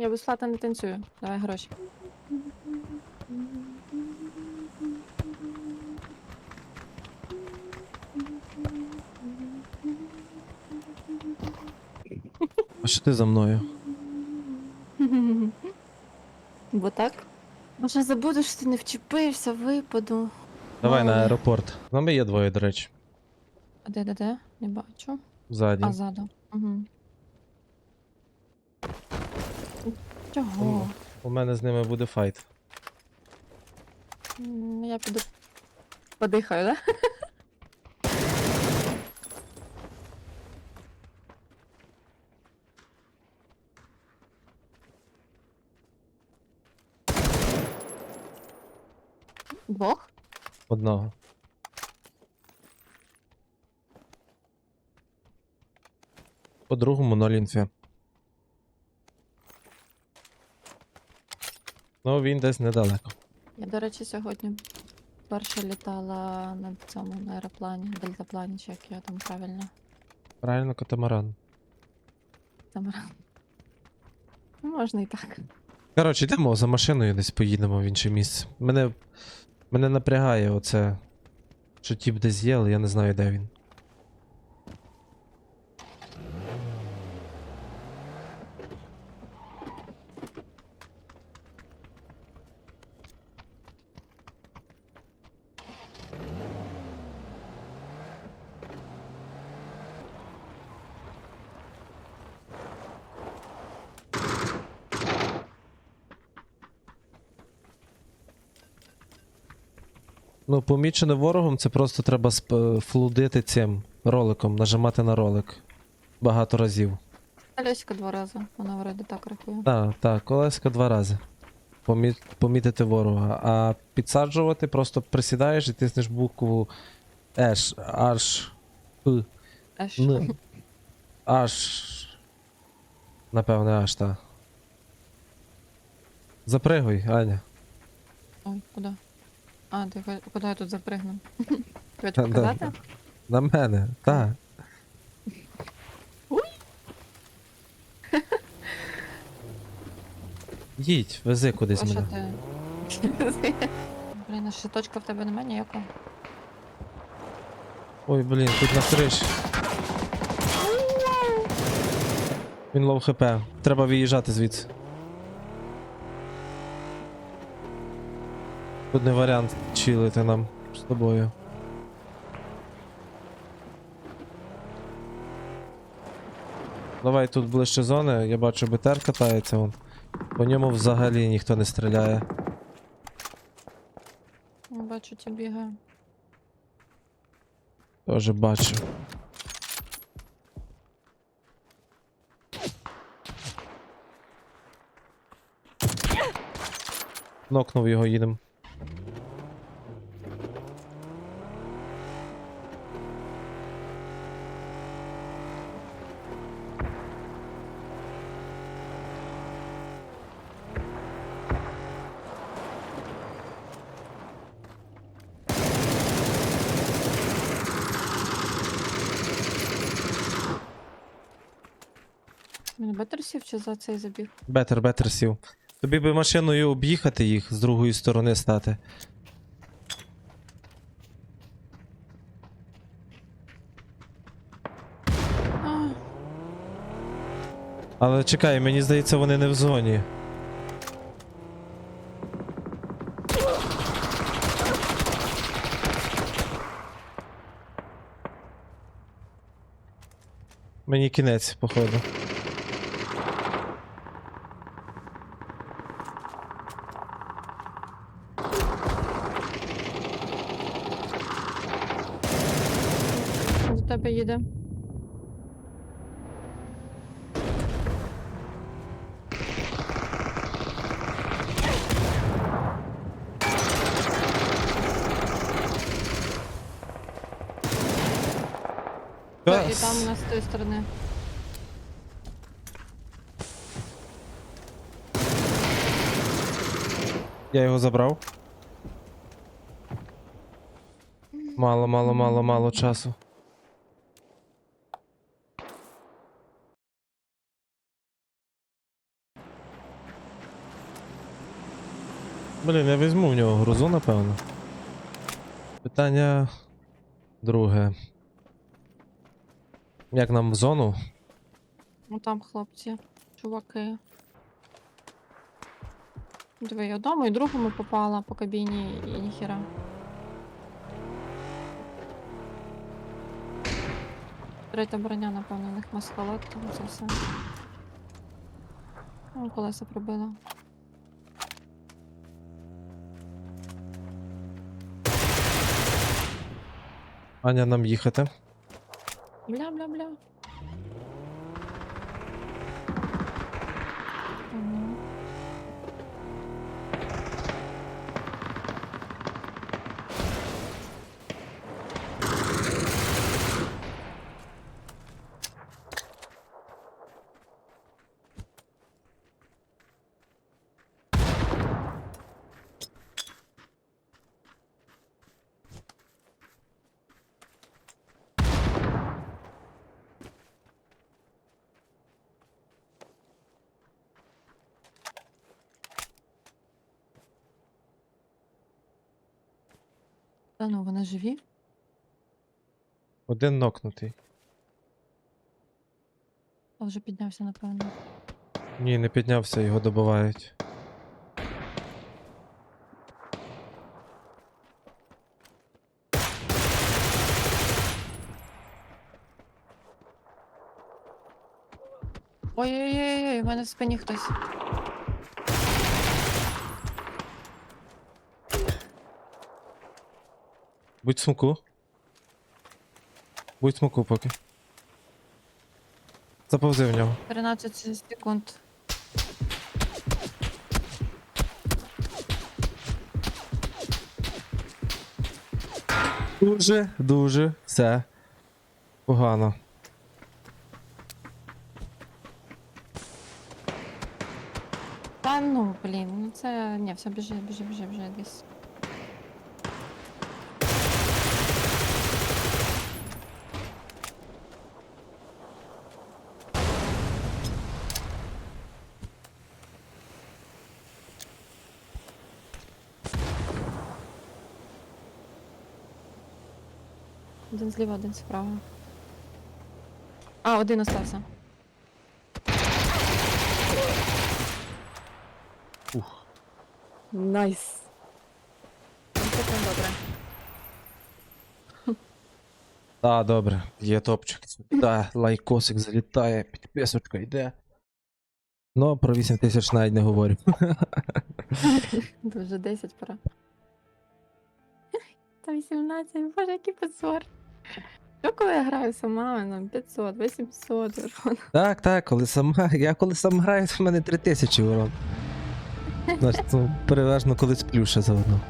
Я безплатно не танцюю. Давай гроші. А що ти за мною? Бо так? Може забуду, що ти не вчепишся, випаду. Давай на Ой. аеропорт. З нами є двоє, до речі. А де, де, де? Не бачу. Ззаді. А ззаду. Угу. Чого? У мене з ними буде файт. М, Я піду подихаю, да? Двох? Одного. По другому ноль інфі. Ну, він десь недалеко. Я, до речі, сьогодні перша літала на цьому на аероплані, дельтаплані, чи як його там правильно. Правильно, катамаран. Там Ну, можна і так. Коротше, йдемо за машиною десь поїдемо в інше місце. Мене, мене напрягає оце, що тіп десь є, але я не знаю, де він. Ну, помічене ворогом, це просто треба сп- флудити цим роликом, нажимати на ролик. Багато разів. Альоська два рази, вона вроде так рахує. Так, так, колеска два рази. Помі... Помітити ворога. А підсаджувати просто присідаєш і тиснеш букву Еш. П. Н. Напевне, аж та. Запригуй, Аня. Ой, куди? А, ти хо- куди я тут запригну? Та, да. показати? На мене, так. Уй. Їдь, вези кудись А що мене. ти? Блін, а щиточка в тебе немає ніякого? Ой, блін, тут на криші. Він лоу хп. Треба виїжджати звідси. Тут не варіант чилити нам з тобою. Давай тут ближче зони, я бачу БТР катається вон. По ньому взагалі ніхто не стріляє. Бачу, ті бігає. Тоже бачу. Нокнув його, їдем. Він бетер сів чи за цей забіг? Бетер, бетер сів. Тобі би машиною об'їхати їх з другої сторони стати. Але чекай, мені здається, вони не в зоні. Мені кінець, походу. до тебе їде. І там у нас з тої сторони. Я його забрав. Мало, мало, мало, мало часу. Блін, я візьму в нього грузу, напевно. Питання друге. Як нам в зону? Ну там хлопці, чуваки. Диви, я одному і другому попала по кабіні і ніхіра. Третя броня, напевно, у них маскалет, там це все. Ну, колеса пробила. Аня, нам їхати. Бля-бля-бля. Та ну, вони живі? Один нокнутий. А вже піднявся, напевно. Ні, не піднявся, його добивають. Ой-ой-ой, у мене в спині хтось. Будь смоку. Будь смоку поки. Заповзи в нього. 13 секунд. Дуже, дуже все погано. Та ну, блін, ну це. Ні, все, біжи, біжи, біжи, біжи десь. Один зліва, один справа. А, один остався. Ух. Найс. Це прям добре. Так, добре, є топчик. Да, лайкосик залітає, підписочка йде. Ну, про 8 тисяч навіть не говорю. Дуже 10 пора. Та 18, боже, який позор. Що коли я граю сама, ну 500, 800 урон. Так, так, коли сама. я коли сам граю, в мене 3000 урон. Значить, ну, переважно коли сплю ще заодно.